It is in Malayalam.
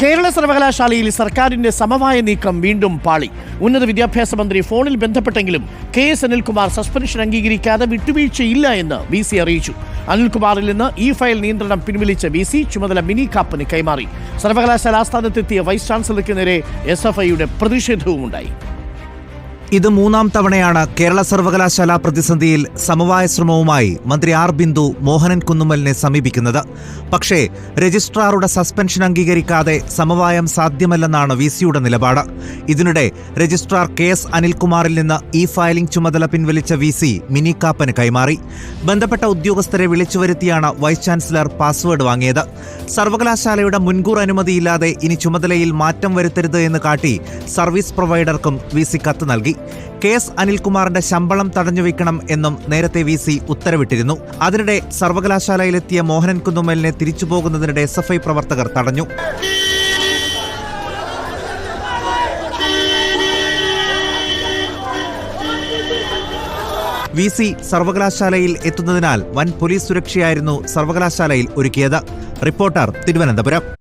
കേരള സർവകലാശാലയിൽ സർക്കാരിന്റെ സമവായ നീക്കം വീണ്ടും പാളി. ഉന്നത വിദ്യാഭ്യാസ മന്ത്രി ഫോണിൽ ബന്ധപ്പെട്ടെങ്കിലും കെ എസ് അനിൽകുമാർ സസ്പെൻഷൻ അംഗീകരിക്കാതെ വിട്ടുവീഴ്ചയില്ല എന്ന് വി സി അറിയിച്ചു. അനിൽകുമാറിൽ നിന്ന് ഇ ഫയൽ നിയന്ത്രണം പിൻവലിച്ച വി സി ചുമതല മിനി കാപ്പന് കൈമാറി. സർവകലാശാല ആസ്ഥാനത്തെത്തിയ വൈസ് ചാൻസലർക്ക് നേരെ എസ് എഫ് ഐയുടെ പ്രതിഷേധവുമുണ്ടായി. ഇത് മൂന്നാം തവണയാണ് കേരള സർവകലാശാല പ്രതിസന്ധിയിൽ സമവായ ശ്രമവുമായി മന്ത്രി ആർ ബിന്ദു മോഹനൻ കുന്നുമലിനെ സമീപിക്കുന്നത്. പക്ഷേ രജിസ്ട്രാറുടെ സസ്പെൻഷൻ അംഗീകരിക്കാതെ സമവായം സാധ്യമല്ലെന്നാണ് വി സിയുടെ നിലപാട്. ഇതിനിടെ രജിസ്ട്രാർ കെ എസ് അനിൽകുമാറിൽ നിന്ന് ഇ ഫയലിംഗ് ചുമതല പിൻവലിച്ച വി സി മിനി കാപ്പന് കൈമാറി. ബന്ധപ്പെട്ട ഉദ്യോഗസ്ഥരെ വിളിച്ചു വരുത്തിയാണ് വൈസ് ചാൻസലർ പാസ്വേഡ് വാങ്ങിയത്. സർവകലാശാലയുടെ മുൻകൂർ അനുമതിയില്ലാതെ ഇനി ചുമതലയിൽ മാറ്റം വരുത്തരുത് എന്ന് കാട്ടി സർവീസ് പ്രൊവൈഡർക്കും വി സി കത്ത് നൽകി. കെ എസ് അനിൽകുമാറിന്റെ ശമ്പളം തടഞ്ഞുവെക്കണം എന്നും നേരത്തെ വി സി ഉത്തരവിട്ടിരുന്നു. അതിനിടെ സർവകലാശാലയിലെത്തിയ മോഹനൻ കുന്നുമലിനെ തിരിച്ചുപോകുന്നതിനിടെ എസ് എഫ് ഐ പ്രവർത്തകർ തടഞ്ഞു. വി സി സർവകലാശാലയിൽ എത്തുന്നതിനാൽ വൻ പോലീസ് സുരക്ഷയായിരുന്നു സർവകലാശാലയിൽ ഒരുക്കിയത്. റിപ്പോർട്ടർ തിരുവനന്തപുരം.